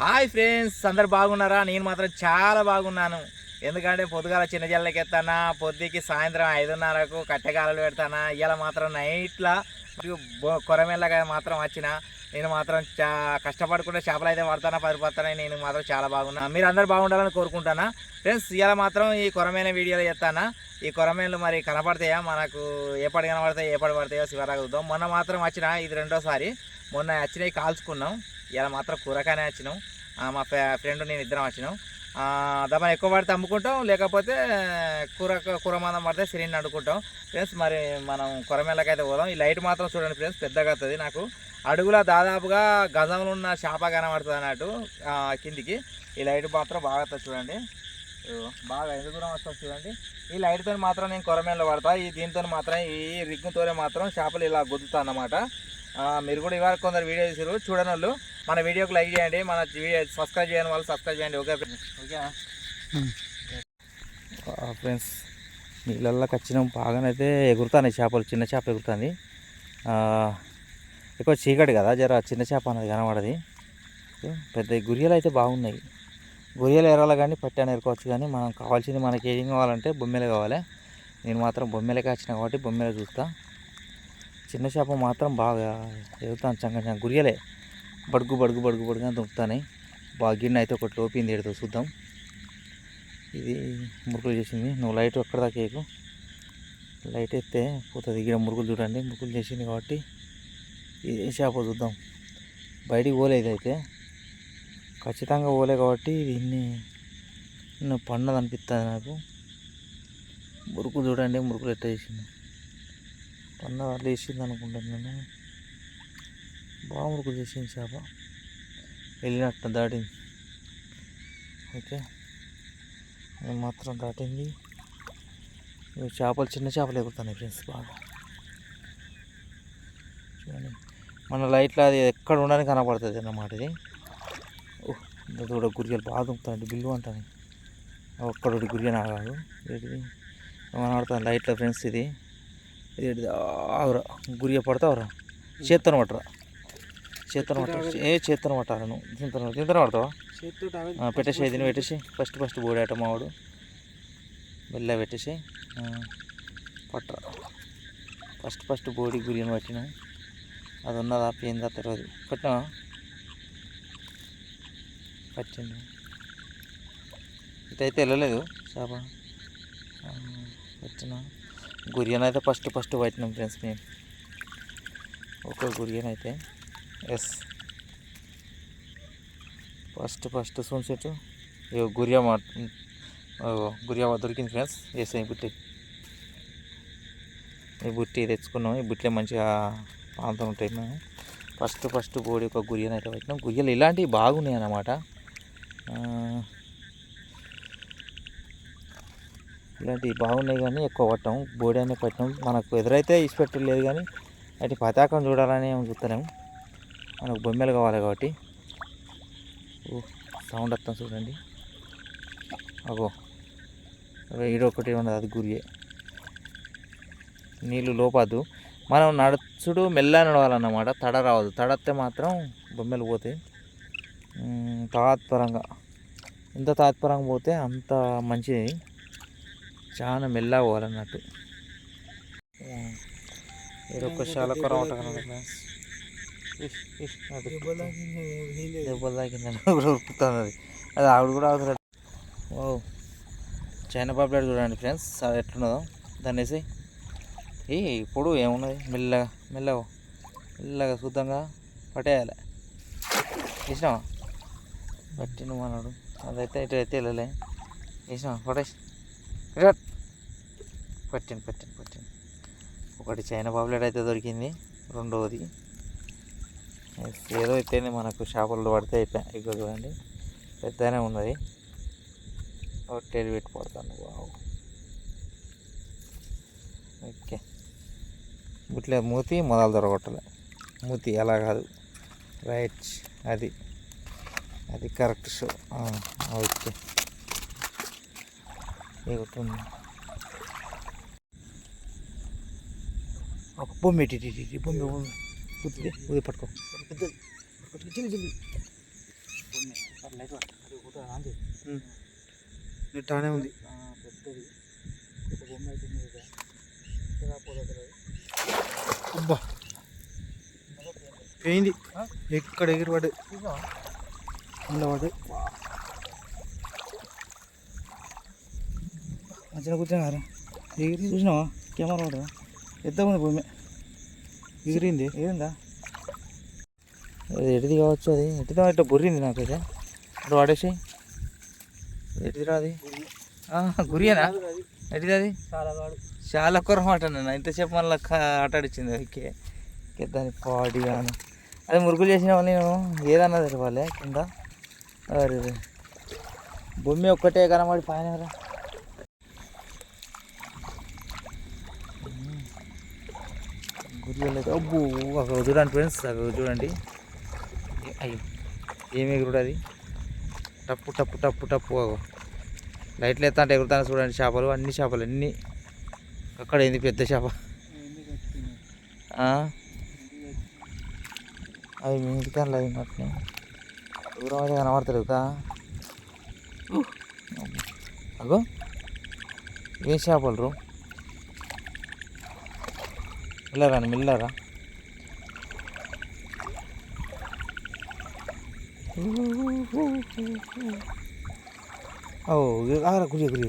Hi friends అందరు బాగున్నారా? నేను మాత్రం చాలా బాగున్నాను. ఎందుకంటే పొద్దుగాల చిన్న జల్లకి ఎత్తానా పొద్దుకి సాయంత్రం ఐదున్నరకు కట్టెగాలలు పెడతానా ఇలా మాత్రం నైట్లా కొరమేళ్ళగా మాత్రం వచ్చిన. నేను మాత్రం చా కష్టపడుకుంటే చేపలు అయితే పడతానా పది పడతానా నేను మాత్రం చాలా బాగున్నా. మీరు అందరు బాగుండాలని కోరుకుంటానా? ఫ్రెండ్స్ ఇలా మాత్రం ఈ కొరమైన వీడియోలు చేస్తానా? ఈ కొరమేళ్ళు మరి కనపడతాయా? మనకు ఎప్పటి కనపడతాయి ఎప్పటి పడతాయో శివరాగా చూద్దాం. మొన్న మాత్రం వచ్చిన ఇది రెండోసారి. మొన్న వచ్చినవి కాల్చుకున్నాం. ఇలా మాత్రం కూరగానే వచ్చినాం. మా ఫ్రెండ్ నేను ఇద్దరం వచ్చినాం. దమని ఎక్కువ పడితే అమ్ముకుంటాం లేకపోతే కూర కూర మందం పడితే సిరిని అడుకుంటాం ఫ్రెండ్స్ మరి మనం కొరమేళ్ళకైతే పోదాం. ఈ లైట్ మాత్రం చూడండి ఫ్రెండ్స్ పెద్దగా అవుతుంది నాకు. అడుగుల దాదాపుగా గజంలో ఉన్న చేప కనబడుతుంది అన్నట్టు కిందికి. ఈ లైట్ మాత్రం బాగా వస్తుంది చూడండి. బాగా ఎంత దూరం వస్తుంది చూడండి. ఈ లైట్తో మాత్రం నేను కొరమేళ్ళు పడతా. ఈ దీంతో మాత్రం ఈ రిగ్గుతోనే మాత్రం చేపలు ఇలా గుద్దుతా అన్నమాట. మీరు కూడా ఇవాళ కొందరు వీడియో చూసారు చూడని వాళ్ళు మన వీడియోకి లైక్ చేయండి మన సబ్స్క్రైబ్ చేయని వాళ్ళు సబ్స్క్రైబ్ చేయండి ఓకే? ఓకే ఫ్రెండ్స్ నీళ్ళల్లోకి వచ్చినాం బాగానైతే ఎగురుతాయి చేపలు చిన్న చేప ఎగురుతుంది. ఎక్కువ చీకటి కదా జర చిన్న చేప అనేది కనబడది. పెద్ద గురియలు అయితే బాగున్నాయి. గురియలు ఎరాలి కానీ పట్టాను ఎరుకోవచ్చు కానీ మనం కావాల్సింది మనకి ఏం కావాలంటే బొమ్మెలు కావాలి. నేను మాత్రం బొమ్మెలకే వచ్చిన కాబట్టి బొమ్మెలు చూస్తా. చిన్న చేప మాత్రం బాగా ఎగురుతాను చంగ చంగ గురియలే. బడుగు బడుగు బడుగు బడుగు దొరుకుతాయి బాగా గిన్నె అయితే ఒకటి లోపింది ఎడుతో చూద్దాం. ఇది మురుకులు చేసింది. నువ్వు లైట్ ఎక్కడ దాకా వేయకు. లైట్ ఎత్తే పోతుంది. ఇక్కడ మురుకులు చూడండి. మురుకులు చేసింది కాబట్టి ఇది చేప చూద్దాం. బయటికి పోలేదు అయితే. ఖచ్చితంగా పోలే కాబట్టి దీన్ని నేను పండదు అనిపిస్తుంది నాకు. మురుకులు చూడండి. మురుకులు ఎట్ట చేసింది. పన్న వాళ్ళు వేసింది అనుకుంటాను నేను బాగా చేసింది చేప. వెళ్ళినట్టు దాటింది. ఓకే. అది మాత్రం దాటింది. ఇవి చేపలు చిన్న చేపలు ఎగురుతున్నాయి ఫ్రెండ్స్ బాగా. చూడండి. మన లైట్లో అది ఎక్కడ ఉండడానికి కనపడుతుంది అన్నమాట ఇది. ఓహ్ కూడా గురిగలు బాగా దుంపుతాయండి బిల్లు అంటాను. ఒక్కడోటి గురిగ నాగాడు. ఏంటిది కనబడుతుంది లైట్లో ఫ్రెండ్స్ ఇది. ఇది ఆవురా. గురిగ పడతావురా. చేత్తను పట్టరా. చేత్తను పట్ట ఏ చేత్తను పట్టాలి నువ్వు? తింతను తింతను పడతావా? పెట్టేసి దీన్ని పెట్టేసి ఫస్ట్ ఫస్ట్ బోడాట మావాడు మెల్ల పెట్టేసి పట్ట. ఫస్ట్ ఫస్ట్ బోడి గురిని పట్టిన. అది ఉన్నదా పోయిందా తెలియదు పట్టినా? పట్టింది. ఇటైతే వెళ్ళలేదు చేప. పట్టిన. గురియన్ అయితే ఫస్ట్ ఫస్ట్ పట్టినాం ఫ్రెండ్స్ మేము. ఒక గురియన్ అయితే. ఎస్. ఫస్ట్ ఫస్ట్ సన్సెట్ ఇగో మా గురియా దొరికింది ఫ్రెండ్స్ ఎస్ ఈ బుట్టి. ఈ బుట్టి తెచ్చుకున్నాం. ఈ బుట్టిలో మంచిగా ప్రాంతం ఉంటాయి మేము. ఫస్ట్ ఫస్ట్ బోడి ఒక గురియను అయితే పెట్టినాం. గురియలు ఇలాంటివి బాగున్నాయి అన్నమాట. ఇలాంటివి బాగున్నాయి కానీ ఎక్కువ పట్టాం. బోడి అనే పట్టినాం. మనకు ఎదురైతే ఇష్టపెట్టు కానీ అటు పతాకం చూడాలని మేము చూస్తలేము మనకు బొమ్మలు కావాలి కాబట్టి. ఓ సౌండ్ వస్తాం చూడండి. అగో ఈడొకటి ఉన్నది అది గురియే నీళ్ళు లోపద్దు. మనం నడుచుడు మెల్ల నడవాలన్నమాట. తడ రావద్దు. తడస్తే మాత్రం బొమ్మలు పోతాయి. తాత్పరంగా. ఎంత తాత్పరంగా పోతే అంత మంచిది. చాలా మెల్లగా పోవాలన్నట్టు. ఇది ఈడొక చాలా కొర దెబ్బలు తాకిందని కూడా అది ఆవిడ కూడా అవసరం ఓ చైనా పాపులర్ చూడండి ఫ్రెండ్స్. అది ఎట్లున్నదో. దాన్ని వేసి ఏ ఇప్పుడు ఏమున్నది? మెల్లగా మెల్లగా మెల్లగా శుద్ధంగా పట్టేయాలి. వేసినావా? మా అన్నాడు అదైతే ఇటు అయితే వెళ్ళలే. వేసినావా? పట్టేసి. పట్టింది పట్టింది పట్టింది ఒకటి చైనా పాపులెట్ అయితే దొరికింది. రెండవది ఏదో అయితేనే మనకు చేపలు పడితే అయిపోయి ఇక్కడ చూడండి పెద్దనే ఉన్నది. టెలి పెట్టి పడతాను వావ్. ఓకే. ఇట్లా మూతి మొదలు దొరకొట్టాలి మూతి అలా కాదు. రైట్ అది. అది కరెక్ట్ షో ఓకే. ఎగుతుంది ఒక బొమ్మ ఇటు, బొమ్మ బొమ్మ ఉది ఉది పట్టుకో. నెట్టానే ఉంది. అబ్బా. పోయింది ఎక్కడ ఎగిరి పడ్డది కింద పడ్డది మంచిగా కూర్చున్నారా? ఎగిరి చూసినావా? కెమెరా ఎంత ఉంది భూమి. ఎగిరింది? ఎగిరిందా? అది ఎడిది కావచ్చు అది. ఎడిదా? ఇట్లా బుర్రింది నాకైతే. అటు పడేసి ఎడిదిరా అది? గురియేనా? ఎడిది అది? చాలా చాలా కూరమాట నన్ను. ఇంతసేపు మళ్ళీ ఆటాడిచ్చింది ఓకే. దాని పాడి కానీ అదే మురుగులు చేసిన వాళ్ళు నేను ఏదన్నా తెలవాలి కింద. అరే. భూమి ఒక్కటే కనబడి పైన రా గుర్రెలు అక్కడ చూడండి ఫ్రెండ్స్ అక్కడ చూడండి. అయ్యో ఏమి ఎగురుడు అది? టప్పు టప్పు టప్పు టప్పు లైట్లు ఎత్తా అంటే ఎగురుతాను చూడండి చేపలు అన్ని చేపలు అన్నీ. అక్కడ ఏంది పెద్ద చేప? అవి మీ ఇంటికన్నా అవి మట్టిని దూరం అయితే కనబడతారు కదా అగో ఏం చేపలు రూ మిల్లరా మిల్లరా ఓ ఆగరా గురి గురి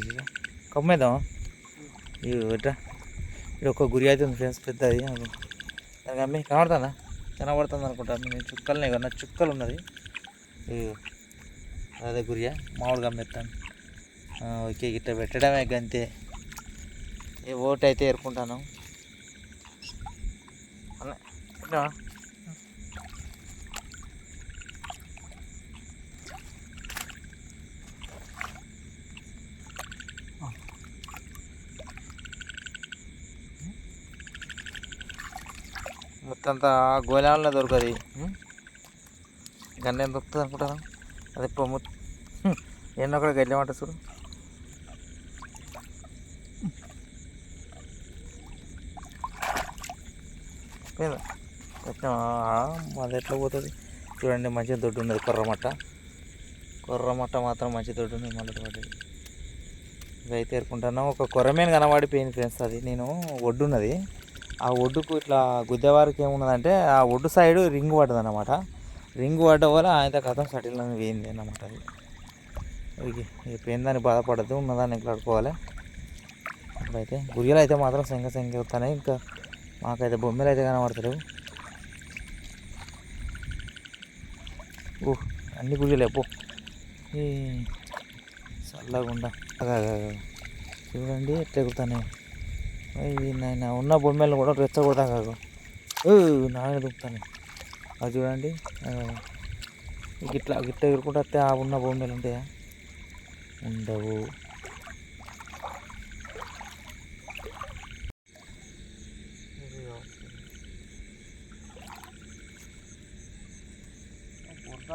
కమ్మేద్దాం ఇది ఎట్రా ఇది ఒక గురి అయితే ఉంది ఫ్రెండ్స్ పెద్దది. అది. దానికి అమ్మి కనబడుతుందా? కనబడుతుంది అనుకుంటాను నేను చుక్కలనే కదా చుక్కలు ఉన్నది. అదే గురియా మామూలుగా అమ్మేస్తాను. ఓకే ఇట్లా పెట్టడమే గంతే. ఏ ఓటు అయితే ఏరుకుంటాను. పెట్టినావా? మొత్తం అంతా గోళాలలో దొరకదు. గన్నేం దొరుకుతుంది అనుకుంటాను అది ఇప్పుడు ఎన్నో కూడా గెల్లమంట చూడు. పోయిందా పెట్టినా అది ఎట్లా పోతుంది? చూడండి మంచిగా దొడ్డు ఉన్నది కొర్రమట్ట కొర్రమట్ట మాత్రం మంచి దొడ్డు ఉన్నది మళ్ళీ పడ్డది ఇదైతే ఏరుకుంటాను. ఒక కొర్రమేను కనబడిపోయింది ఫ్రెండ్స్ అది. నేను ఒడ్డు ఉన్నది. ఆ ఒడ్డుకు ఇట్లా గుద్దెవారికి ఏమున్నదంటే ఆ ఒడ్డు సైడ్ రింగ్ పడ్డది అనమాట రింగ్ పడ్డ వల్ల ఆయన కథం సటిల్ అని వేయింది అనమాట అది. పోయిందని బాధపడద్దు ఉన్నదాన్ని ఎట్లాడుకోవాలి ఇప్పుడైతే గురియలు అయితే మాత్రం శంఖ శంఖ వస్తున్నాయి. ఇంకా మాకైతే బొమ్మలు అయితే కనబడతలేవు. ఓ అన్ని గురియలే పో. చల్లగుండా. చూడండి ఎట్లా ఎగురుతున్నాయి ఇది నాయన ఉన్న బొమ్మలు కూడా రెచ్చగొడతా కాదు నాయన దుక్కుతాను అది చూడండి ఇట్లా గిట్ల ఎగురుకుంటూ ఆ ఉన్న బొమ్మలు ఉంటాయా? ఉండవు.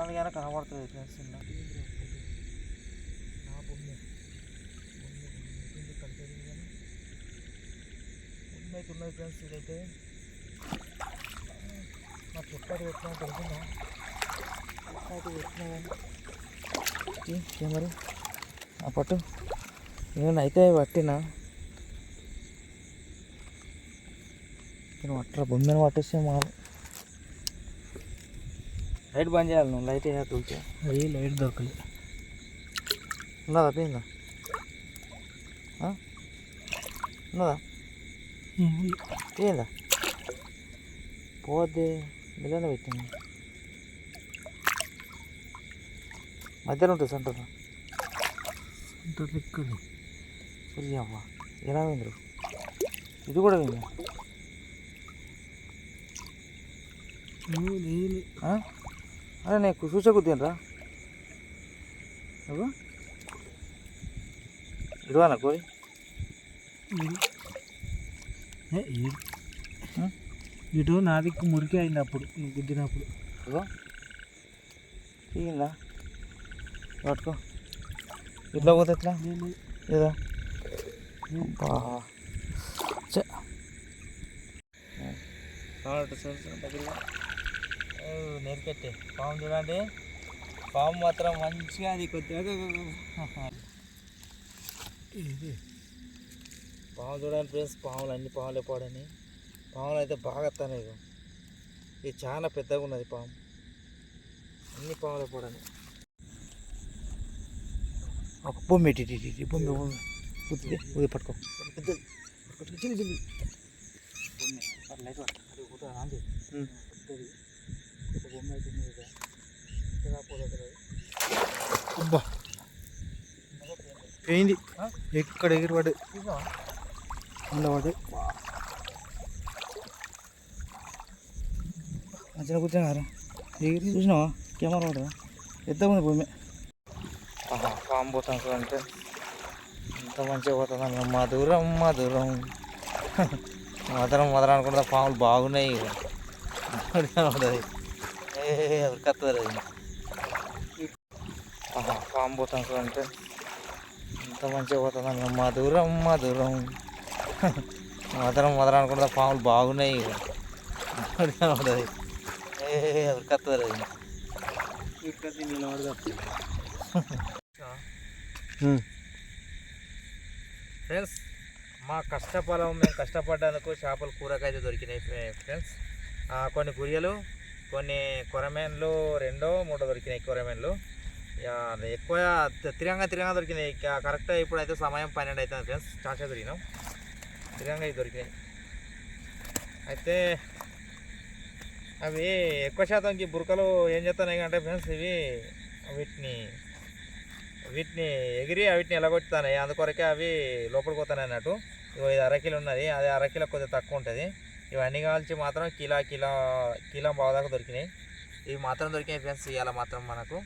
గుర్తాలు కనబడుతుంది ఫ్రెండ్స్ ఉన్నాయి బొమ్మ ఫ్రెండ్స్ ఇదైతే నా పుట్టాడు పెట్టినా తెలిసిందా పుట్టాడు పెట్టినా కెమెరా. ఆ పట్టు. నేను అయితే పట్టినా. నేను పట్టరా బొమ్మను పట్టేస్తే మాకు లైట్ బంద్ చేయాలి నువ్వు లైట్ వేయాలి దూకే అది లైట్ దొరకలేదు ఉన్నదా పోయిందా? ఉన్నదా? పోయిందా పోద్ది మిల్లనే పెట్టింది. మధ్యలో ఉంటుంది అంత లెక్కది సరే అవ్వ ఎలా పోయింది ఇది కూడా పోయిందా? లేదు ఆ? అరే నేను చూసే కుద్దినరా నువ్వు? ఇడవానా కోరి. ఏ, ఈ- ఆ? ఇటు నా దిక్కు మురికి అయింది అప్పుడు నువ్వు గుద్దినప్పుడు. ఇగో తీగిందా పట్టుకో. ఇట్లా పోతే ఎట్లా? లేదు. ఏదా అబ్బా. చ నేర్పెట్టే పాము చూడండి. పాము మాత్రం మంచిగా అది కొద్దిగా ఇది. పాము చూడండి ఫ్రెండ్స్ పాములు అన్ని పాములే పాడని. పాములు అయితే బాగా ఇక ఇది చాలా పెద్దగా ఉన్నది పాము. అన్ని పాములే పాడని. ఒక బొమ్మ ఇటు బొమ్మ బొమ్మ పట్టుకో. పెద్దది. పట్టుకో చిన్న చిన్న. బొమ్మ పర్లేదు అది పోతా ఆంది పెద్దది పెద్ద బొమ్మ అయితే ఉంది కదా ఇక్కడ పోతుంది అబ్బా పోయింది ఎక్కడ ఎగిరిపడి ఉండవాడు మంచిగా కూర్చున్నారా? ఎగిరి చూసినావా? కెమెరా వాడు ఎంత ఉంది భూమి? ఆహా, పాము పోతాం అంటే ఎంత మంచిగా పోతుంది మధురం మధురం. మధురం మధురం అనుకుంటే పాములు బాగున్నాయి. ఇక. అది ఆహా, పాము పోతాం చూడండి ఎంత మంచిగా పోతుంది మధురం మధురం. మధురం మధురం అనుకుంటే పాములు బాగున్నాయి ఏ అది ఫ్రెండ్స్ మా కష్టఫలం మేము కష్టపడ్డానికి చేపలు కూరకైతే దొరికినాయి ఫ్రె- ఫ్రెండ్స్. ఆ, కొన్ని గురియలు కొన్ని కొరమేన్లు రెండో మూడో దొరికినాయి కొరమేన్లు. ఇక అది ఎక్కువ తిరగంగా తిరంగా తిరంగా దొరికినాయి. ఇక కరెక్ట్ ఇప్పుడైతే సమయం పన్నెండు అవుతుంది ఫ్రెండ్స్ స్టార్ట్ దొరికినాం తిరంగా ఇవి దొరికినాయి. అయితే అవి ఎక్కువ శాతంకి బురకలు ఏం చేస్తున్నాయి అంటే ఫ్రెండ్స్ ఇవి వీటిని వీటిని ఎగిరి వీటిని ఎలగొట్టుతాయి అందుకొరకే అవి లోపలికి పోతాయి అన్నట్టు. ఇది అరకిలు ఉన్నది. అది అరకిలో కొద్దిగా తక్కువ ఉంటుంది. ఇవన్నీ కాల్చి మాత్రం కిలో కిలో కిలో బాగా దొరికినాయి. ఇవి మాత్రం దొరికినాయి ఫ్రెండ్స్ ఇవాళ మాత్రం మనకు.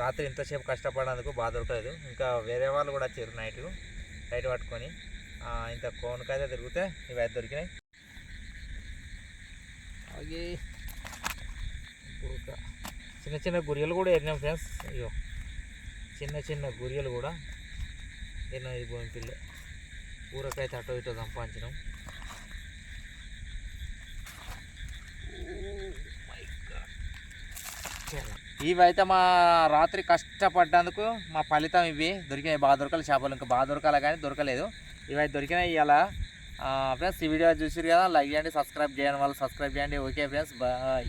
రాత్రి ఇంతసేపు కష్టపడేందుకు బాగా దొరకలేదు. ఇంకా వేరే వాళ్ళు కూడా వచ్చారు నైట్ నైట్ పట్టుకొని ఇంత కోనకైతే దొరికితే ఇవి అయితే దొరికినాయి. అలాగే చిన్న చిన్న గురియలు కూడా ఎరినాం ఫ్రెండ్స్. అయ్యో చిన్న చిన్న గురియలు కూడా. ఎన్నో ఇది భూమి పిల్ల. ఊరకైతే అటో ఇటో సంపాదించినాం. ఇవైతే మా రాత్రి కష్టపడ్డందుకు మా ఫలితం ఇవి. దొరికినాయి బాగా దొరకాలి చేపలు. ఇంకా బాగా దొరకాలి కానీ దొరకలేదు. ఇవైతే దొరికినాయి ఇలా ఫ్రెండ్స్ ఈ వీడియో చూసిరు కదా? లైక్ చేయండి సబ్స్క్రైబ్ చేయండి వాళ్ళు సబ్స్క్రైబ్ చేయండి. Okay friends bye.